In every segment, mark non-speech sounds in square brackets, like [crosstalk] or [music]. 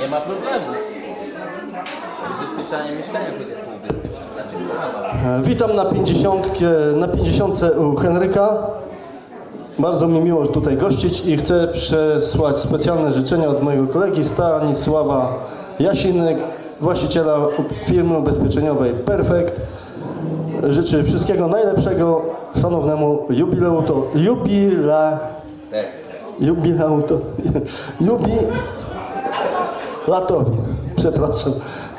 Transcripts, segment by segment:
Nie ma problemu. Ubezpieczanie mieszkania będzie ubezpieczone. Dlaczego mama? E, Witam na 50, na 50 u Henryka. Bardzo mi miło tutaj gościć i chcę przesłać specjalne życzenia od mojego kolegi Stanisława Jasinek, właściciela firmy ubezpieczeniowej Perfect. Życzę wszystkiego najlepszego szanownemu jubileuto, jubile, Tak. jubileuto, [laughs] jubilatowi. Przepraszam.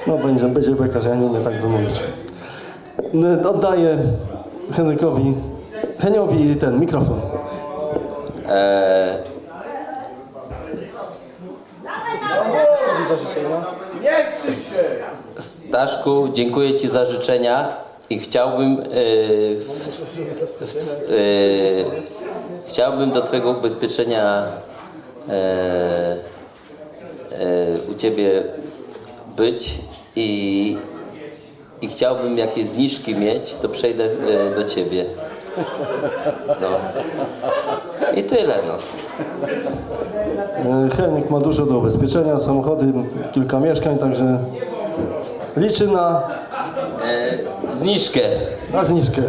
No będzie, będzie beka, że ja nie umiem tak wymówić. N- Oddaję Henrykowi, Heniowi ten mikrofon. Eee, Staszku, dziękuję Ci za życzenia i chciałbym, e, w, e, chciałbym do Twojego ubezpieczenia e, u Ciebie być i, i chciałbym jakieś zniżki mieć, to przejdę e, do Ciebie. No. I tyle, no. E, Henryk ma dużo do ubezpieczenia, samochody, kilka mieszkań, także liczy na, E, zniżkę. na zniżkę.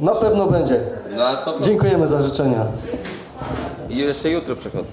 Na pewno będzie. No. Dziękujemy za życzenia. I jeszcze jutro przechodzę.